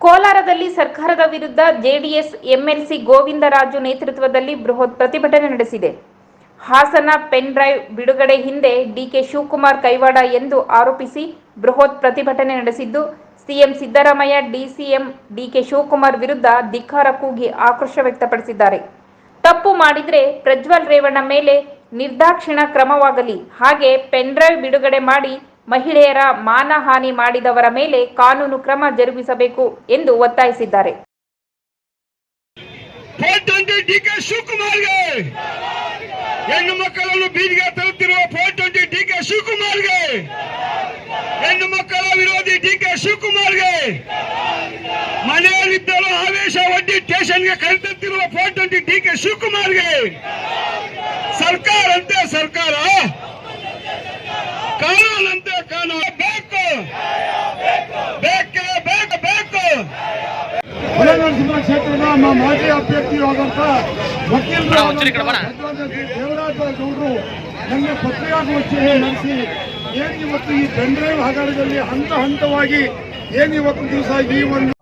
ಕೋಲಾರದಲ್ಲಿ ಸರ್ಕಾರದ ವಿರುದ್ಧ ಜೆಡಿಎಸ್, ಎಂಎಲ್ಸಿ, ಗೋವಿಂದರಾಜು ನೇತೃತ್ವದಲ್ಲಿ ಬೃಹತ್ ಪ್ರತಿಭಟನೆ ನಡೆಸಿದೆ. ಹಾಸನ ಪೆನ್ ಡ್ರೈವ್ ಬಿಡುಗಡೆ ಹಿಂದೆ ಡಿಕೆ ಶಿವಕುಮಾರ್ ಕೈವಾಡ ಎಂದು ಆರೋಪಿಸಿ ಬೃಹತ್ ಪ್ರತಿಭಟನೆ ನಡೆಸಿದ್ದು, CM Siddaramaiah, DCM DK Shivakumar ವಿರುದ್ಧ ಧಿಕ್ಕಾರ ಕೂಗಿ ಆಕ್ರೋಶ ವ್ಯಕ್ತಪಡಿಸಿದ್ದಾರೆ. ತಪ್ಪು ಮಾಡಿದ್ರೆ ಪ್ರಜ್ವಲ್ ರೇವಣ್ಣ ಮೇಲೆ ನಿರ್ದಾಕ್ಷಿಣ ಕ್ರಮವಾಗಲಿ. ಹಾಗೆ ಪೆನ್ ಡ್ರೈವ್ ಬಿಡುಗಡೆ ಮಾಡಿ ಮಹಿಳೆಯರ ಮಾನಹಾನಿ ಮಾಡಿದವರ ಮೇಲೆ ಕಾನೂನು ಕ್ರಮ ಜರುಗಿಸಬೇಕು ಎಂದು ಒತ್ತಾಯಿಸಿದ್ದಾರೆ. ಹೆಣ್ಣು ಮಕ್ಕಳನ್ನು ಬೀದಿಗೆ ತರುತ್ತಿರುವ ಫೋರ್ ಟ್ವೆಂಟಿ ಡಿ ಕೆ ಶಿವಕುಮಾರ್ಗೆ ಹೆಣ್ಣು ಮಕ್ಕಳ ವಿರೋಧಿ ಡಿ ಕೆ ಶಿವಕುಮಾರ್ಗೆ ಮನೆಯಲ್ಲಿದ್ದರೂ ಆವೇಶ ಒಡ್ಡಿ ಸ್ಟೇಷನ್ಗೆ ಕರೆತಂತಿರುವ ಫೋರ್ ಟ್ವೆಂಟಿ ಡಿ ಕೆ ಶಿವಕುಮಾರ್ಗೆ ಸರ್ಕಾರ ಅಂತೆ ಸರ್ಕಾರ ಕಾನೂನಂತೆ ಕಾನೂನು ಬೇಕು ಬೇಕೇ ಬೇಕು ಬೇಕು ಹೊಳೆನರಸೀಪುರ ಕ್ಷೇತ್ರದ ಮ- ಮಾಜಿ ಅಭ್ಯರ್ಥಿಯಾದಂತ ವಕೀಲರು. ದೇವರಾಜ ಗೌಡರು ನನಗೆ ಪತ್ರಿಕಾಗೋಷ್ಠಿಯನ್ನು ನಡೆಸಿ ಏನ್ ಇವತ್ತು ಈ ಪೆನ್ಡ್ರೈವ್ ಹಗರಣದಲ್ಲಿ ಹಂತ ಹಂತವಾಗಿ ಏನಿವತ್ತು ಇವತ್ತು ದಿವಸ ಈ ಒಂದು